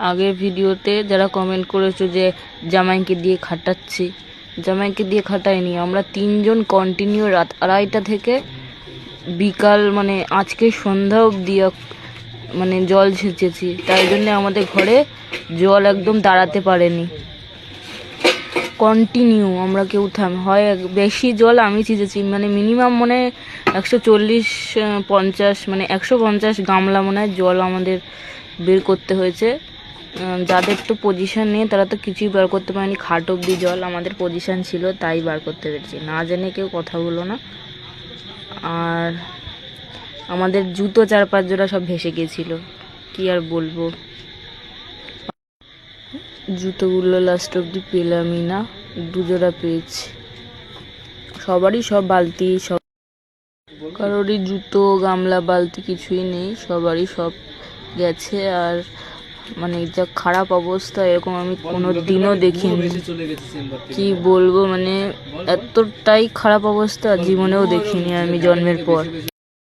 আগের ভিডিওতে যারা কমেন্ট করেছ যে জামাইকে দিয়ে খাটাচ্ছি, জামাইকে দিয়ে খাটাইনি। আমরা তিনজন কন্টিনিউ রাত আড়াইটা থেকে বিকাল মানে আজকে সন্ধ্যা অবধি মানে জল ছেঁচেছি। তাই জন্য আমাদের ঘরে জল একদম দাঁড়াতে পারেনি। কন্টিনিউ আমরা কেউ থাম হয় বেশি জল আমি ছিঁচেছি। মানে মিনিমাম মনে হয় একশো চল্লিশ পঞ্চাশ মানে একশো পঞ্চাশ গামলা মনে হয় জল আমাদের বের করতে হয়েছে। যাদের তো পজিশন নেই তারা তো কিছুই বার করতে পারেনি। খাট অব্দি জল আমাদের পজিশন ছিল, তাই বার করতে পেরেছি। না জেনে কেউ কথা বলো না। আর আমাদের জুতো চার পাঁচ জোড়া সব ভেসে গেছিল কি আর বলব? জুতোগুলো লাস্ট অব্দি পেলামই না। দুজোড়া পেয়েছি। সবারই সব বালতি, সব কারোরই জুতো, গামলা, বালতি কিছুই নেই। সবারই সব গেছে। আর মানে যা খারাপ অবস্থা এরকম আমি কোনো দিনও দেখিনি কি বলব মানে এতটাই খারাপ অবস্থা জীবনেও দেখিনি আমি জন্মের পর